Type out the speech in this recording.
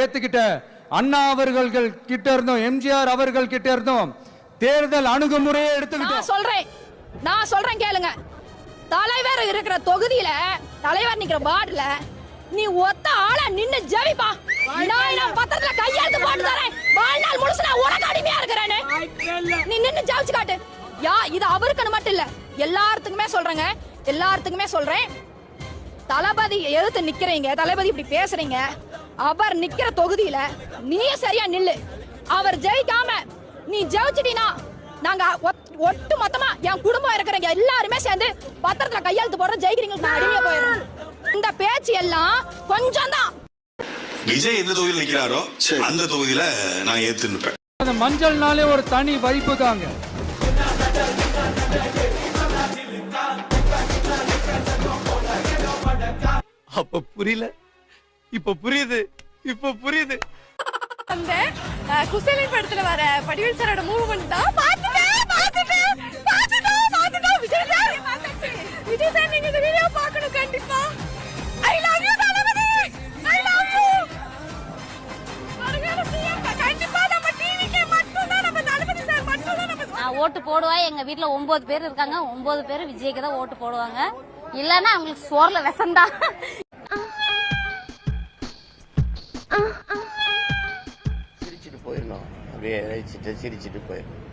ஏத்துக்கிட்ட அண்ணா அவர்கள் கிட்ட இருந்தோம் எம்ஜிஆர் அவர்கள் கிட்ட இருந்தோம். தேர்தல் அணுகுமுறையை எடுத்துக்கிட்டோம். நான் சொல்றேன். நான் சொல்றேன் கேளுங்க. தலைவர் இருக்கிற தொகுதியில தலைவர் நிக்கிற வார்டுல நீ ஒத்த ஆளா நின்னு ஜெபிப்பா. நான் நான் பத்திரத்துல கையெழுத்து போட்டு தரேன். வாழ்நாள் முழுசு நான் உனக்கு அடிமையா இருக்கிறேன்னு. நீ நின்னு ஜெபிச்சு காட்டு. யா இது அவருக்குன்னு மட்டும் இல்ல. எல்லாத்துக்குமே சொல்றேங்க. எல்லாத்துக்குமே சொல்றேன். தளபதி எதிர்த்து நிக்கிறீங்க. தளபதி இப்படி பேசுறீங்க. அவர் நிக்கிற தொகுதியில நீ சரியா நில்லு. அவர் ஜெயிக்காம நீ ஜெயிச்சிட்டீனா நாங்க ஒத்- ஒட்டு மொத்தமா என் குடும்பம் இருக்கிறவங்க எல்லாருமே சேர்ந்து பத்திரத்துல கையெழுத்து போடுற ஜெயிக்கிறீங்களுக்கு நான் அடிமையா போயிடுறேன். இந்த பேச்சு எல்லாம் கொஞ்சம் தான். விஜய் எந்த தொகுதியில் நிக்கிறாரோ அந்த தொகுதியில நான் ஏத்து நிற்பேன் அந்த மஞ்சள்னாலே ஒரு தனி வைப்பு தாங்க. அப்ப புரியல. இப்ப புரியுது இப்ப புரியுது. அந்த குசேலன் படத்துல வர படிவேல் சாரோட மூவ்மெண்ட் தான். பாத்துட்டேன் பாத்துட்டேன் பாத்துட்டேன் பாத்துட்டேன் விஜய் சார் விஜய் சார் நீங்க இந்த வீடியோ பார்க்கணும் கண்டிப்பா. I love you Thalapathy. I love you கண்டிப்பா நம்ம டிவிக்கு மட்டும் தான் நம்ம தளபதி சார் மட்டும் தான் நம்ம நான் ஓட்டு போடுவேன். எங்க வீட்ல ஒன்பது பேர் இருக்காங்க. ஒன்பது பேர் விஜய்க்கு தான் ஓட்டு போடுவாங்க. இல்லன்னா அவங்களுக்கு சோர்ல சிரிச்சிட்டு அப்படியே சிரிச்சிட்டு சிரிச்சிட்டு போயிடணும்